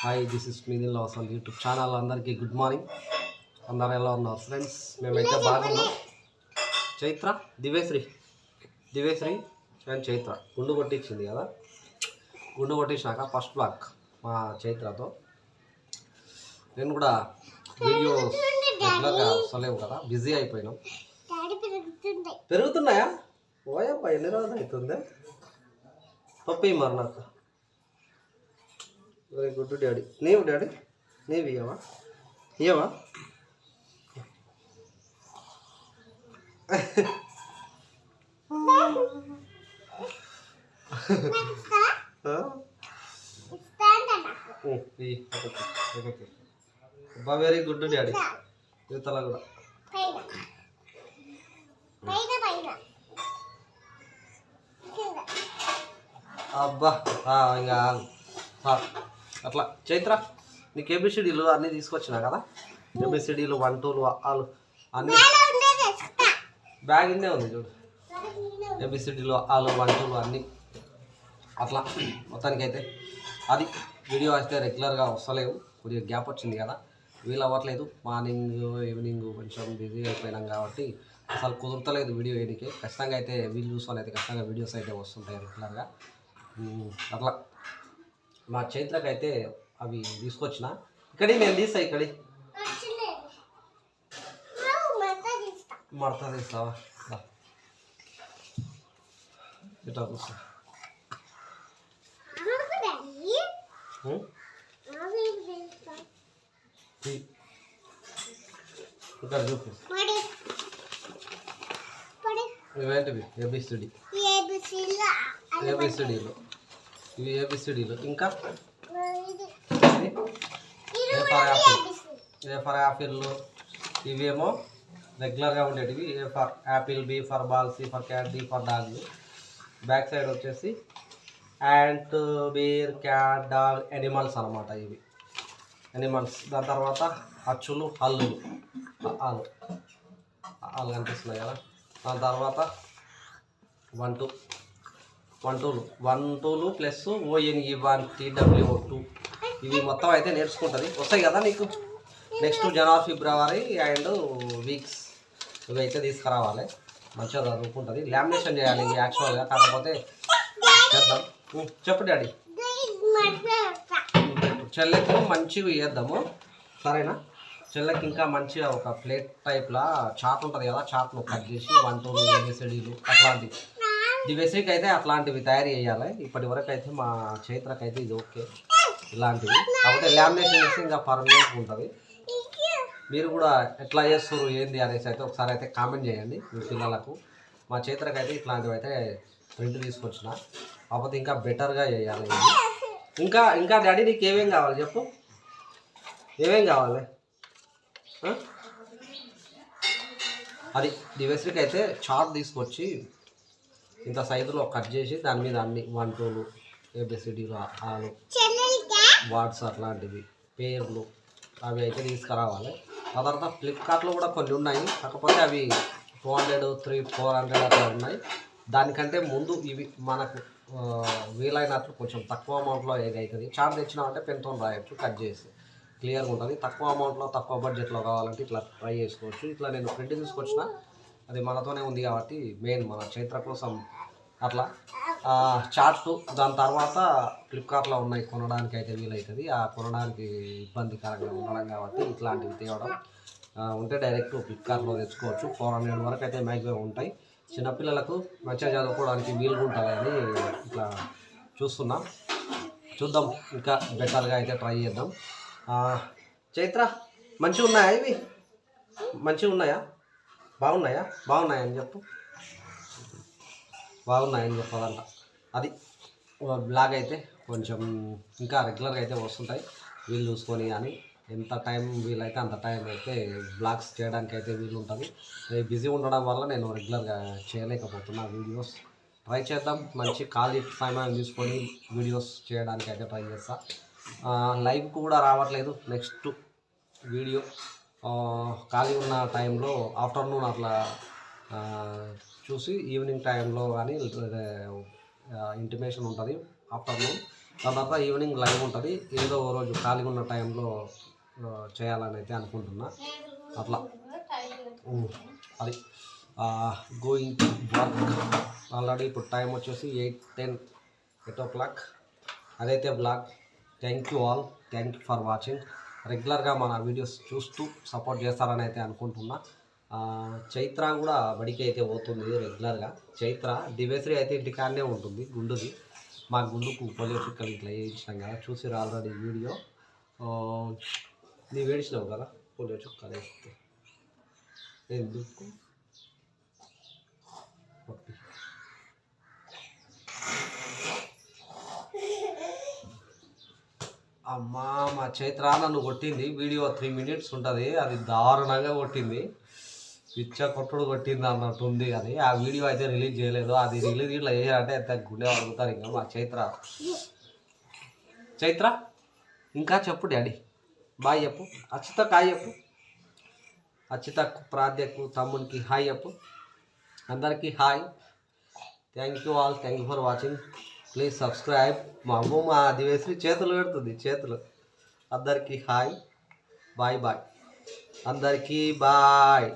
Hi this is మీదిల్ అసలు YouTube channel అందరికీ గుడ్ మార్నింగ్ అందరు ఎలా ఉన్నారు ఫ్రెండ్స్ మేమైతే బాగున్నాం. చైత్ర దివేశ్రీ దివేశ్రీ అండ్ చైత్ర. గుండు కొట్టించింది కదా? గుండు కొట్టించినాక ఫస్ట్ బ్లాక్ మా చైత్రతో. నేను కూడా వీడియో రెగ్యులర్గా వస్తలేవు కదా బిజీ అయిపోయినాం. పెరుగుతున్నాయా? ఓయప్ప ఎన్ని రోజులు అవుతుంది పప్పి మరి నాకు. వెరీ గుడ్ డాడీ నీవు డాడీ నీవు ఇయ్యవా ఇయ్యవా ఆ? ఇస్తాంట నాకు ఉ, ఇయ్యి, ఒకటి, ఒకటి. అబ్బా వెరీ గుడ్ డాడీ యువతల కూడా పైన పైన పైన కింద అబ్బా ఆ, ఇంకా ఆగు. ఆ, అట్లా. చైత్ర నీకు ఏబిసిడీలు అన్నీ తీసుకొచ్చినా కదా? ఏబిసిడీలు వన్ టూలు ఆలు అన్నీ? బ్యాగ్ ఇందే ఉంది చూడు. ఏబిసిడీలు ఆలు వన్ టూలు అన్నీ. అట్లా. మొత్తానికైతే అది వీడియో అయితే రెగ్యులర్గా వస్తలేవు. కొద్దిగా గ్యాప్ వచ్చింది కదా. వీలు అవ్వట్లేదు. మార్నింగ్ ఈవినింగ్ కొంచెం బిజీ అయిపోయినాం కాబట్టి అసలు కుదరతలేదు వీడియో వేయడానికి. ఖచ్చితంగా అయితే వీలు చూసుకొని అయితే ఖచ్చితంగా వీడియోస్ అయితే వస్తుంటాయి రెగ్యులర్గా. అట్లా. మా చైత్రకి అయితే అవి తీసుకొచ్చిన ఇక్కడి నేను తీస్తా ఇక్కడి నచ్చలేదు నువ్వు మంట తీస్తా మడత తీస్తావా దా. ఇట్లా కూర్చో అమ్మకు డాడీ ఉమ్, నాకు ఏం చేస్తా తీ. ఇక్కడ చూపి పడి పడి ఇవేంటివి ఏబిసిడి ఏబిసిలో ఏబిసిడీలు ఇవి ఏబిసిడీలు ఇంకా? A for apple? A for apple ఇవేమో రెగ్యులర్గా ఉండేటివి. A for apple B for ball C for cat D for dog. Back side వచ్చేసి ant bear cat dog animals అనమాట ఇవి. ఎనిమల్స్. దాని తర్వాత అచ్చులు హల్లులు ఆలు. ఆలు కనిపిస్తున్నాయి కదా. దాని తర్వాత వన్ టూ వన్ టూలు. One tool plus O N E one T W two ఇవి మొత్తం అయితే నేర్చుకుంటుంది. వస్తాయి కదా నీకు? నెక్స్ట్ జనవరి ఫిబ్రవరి అండ్ వీక్స్ ఇవి అయితే తీసుకురావాలి. మంచిగా చదువుకుంటుంది. లామినేషన్ చేయాలి యాక్చువల్గా కాకపోతే చేద్దాం. చెప్పు డాడీ. మర్చిపోతా చెల్లెకి మంచిగా వేద్దాము సరేనా? చెల్లెకి ఇంకా మంచిగా ఒక ప్లేట్ టైప్లా చాట్ ఉంటుంది కదా చాట్ను కట్ చేసి వన్ టూ ఏబిసిడీలు అట్లాంటివి. దివ్యశ్రీకి అయితే అట్లాంటివి తయారు చేయాలి. ఇప్పటి వరకు అయితే మా చైత్రకి అయితే ఇది ఓకే. ఇలాంటివి. కాకపోతే లామినేషన్ చేస్తే ఇంకా పర్మనెంట్ ఉంటుంది. మీరు కూడా ఎట్లా చేస్తారు ఏంది అనేసి అయితే ఒకసారి అయితే కామెంట్ చేయండి మీ పిల్లలకు. మా చైత్రకి అయితే ఇట్లాంటివి అయితే ప్రింట్ తీసుకొచ్చిన. కాకపోతే ఇంకా బెటర్గా చేయాలి ఇంకా ఇంకా డాడీ నీకు ఏమేం కావాలి చెప్పు? ఏమేం కావాలి? అది దివ్యశ్రీకి అయితే చార్ట్ తీసుకొచ్చి ఇంత సైజులో కట్ చేసి దాని మీద అన్ని వన్ టూలు ఏబిసిడీలు ఆలు వార్డ్స్ అట్లాంటివి పేర్లు అవి అయితే తీసుకురావాలి. ఆ తర్వాత ఫ్లిప్కార్ట్లో కూడా కొన్ని ఉన్నాయి. కాకపోతే అవి two hundred three four hundred అట్లా ఉన్నాయి. దానికంటే ముందు ఇవి మనకు వీలైనట్లు కొంచెం తక్కువ అమౌంట్లో ఏదైతుంది చార్ట్ తెచ్చినామంటే పెన్తో రాయొచ్చు కట్ చేసి క్లియర్గా ఉంటుంది. తక్కువ అమౌంట్లో తక్కువ బడ్జెట్లో కావాలంటే ఇట్లా ట్రై చేసుకోవచ్చు. ఇట్లా నేను ప్రింట్ తీసుకొచ్చిన అది మనతోనే ఉంది కాబట్టి మెయిన్ మన చైత్ర కోసం అట్లా. ఆ, చార్ట్ దాని తర్వాత ఫ్లిప్కార్ట్లో ఉన్నాయి కొనడానికి అయితే వీలవుతుంది ఆ కొనడానికి ఇబ్బందికరంగా ఉండడం కాబట్టి ఇట్లాంటివి తేవడం ఉంటే డైరెక్ట్ ఫ్లిప్కార్ట్లో తెచ్చుకోవచ్చు. ఫోర్ హండ్రెడ్ వరకు అయితే మ్యాక్సిమం ఉంటాయి. చిన్నపిల్లలకు మంచిగా చదువుకోవడానికి వీలుగా ఉంటుందని అని ఇట్లా చూస్తున్నాం. చూద్దాం ఇంకా బెటర్గా అయితే ట్రై చేద్దాం. చైత్ర మంచిగా ఉన్నాయా ఇవి? మంచిగా ఉన్నాయా బాగున్నాయా? బాగున్నాయా అని చెప్పు. బాగున్నాయని చెప్పదంట అది బ్లాగ్ అయితే కొంచెం ఇంకా రెగ్యులర్గా అయితే వస్తుంటాయి. వీలు చూసుకొని కానీ ఎంత టైం వీలైతే అంత టైం అయితే బ్లాగ్స్ చేయడానికి అయితే వీలు ఉంటుంది బిజీ ఉండడం వల్ల నేను రెగ్యులర్గా చేయలేకపోతున్నా వీడియోస్ ట్రై చేద్దాం. మంచి ఖాళీ సమయం తీసుకొని వీడియోస్ చేయడానికి అయితే ట్రై చేస్తా. లైవ్ కూడా రావట్లేదు. నెక్స్ట్ వీడియో ఖాళీ ఉన్న టైంలో ఆఫ్టర్నూన్ అట్లా చూసి ఈవినింగ్ టైంలో కానీ ఇంటిమేషన్ ఉంటుంది ఆఫ్టర్నూన్. దాని తర్వాత ఈవినింగ్ లైవ్ ఉంటుంది. ఏదో ఓ రోజు ఖాళీగా ఉన్న టైంలో చేయాలని అయితే అనుకుంటున్నా. అట్లా. అది. గోయింగ్ టు వర్క్ ఆల్రెడీ ఇప్పుడు టైం వచ్చేసి eight ten eight o'clock. అదైతే blog thank you all thank you for watching రెగ్యులర్గా మన వీడియోస్ చూస్తూ సపోర్ట్ చేస్తారని అయితే అనుకుంటున్నా. చైత్ర కూడా బడికి అయితే పోతుంది రెగ్యులర్గా. చైత్ర దివేశ్రీ అయితే ఇంటికాడనే ఉంటుంది గుండుది. మా గుండుకు పోలియో చుక్కలు ఇట్లా వేయించినాం కదా చూసిరు ఆల్రెడీ వీడియో. నీవు వేడిచినావు కదా పోలియో చుక్కలు వేస్తే? ఎందుకు? అమ్మా మా చైత్ర నన్ను కొట్టింది. వీడియో త్రీ మినిట్స్ ఉంటుంది. అది దారుణంగా కొట్టింది. పిచ్చ కొట్టుడు కొట్టింది అన్నట్టు ఉంది అది. ఆ వీడియో అయితే రిలీజ్ చేయలేదు. అది రిలీజ్ ఇట్లా చేయాలంటే ఎంత గుండె అడుగుతారు ఇంకా మా చైత్ర. చైత్ర ఇంకా చెప్పు డాడీ. బాయ్ చెప్పు. అచ్చిత కాయ్ చెప్పు. అచ్చితకు ప్రాధ్యకు తమ్మునికి హాయ్ చెప్పు. అందరికీ hi. Thank you all thank you for watching please subscribe మా అమ్మ మా దివేశ్రీ చేతులు పెడుతుంది చేతులు. అందరికీ హాయ్. Bye bye. అందరికీ బాయ్.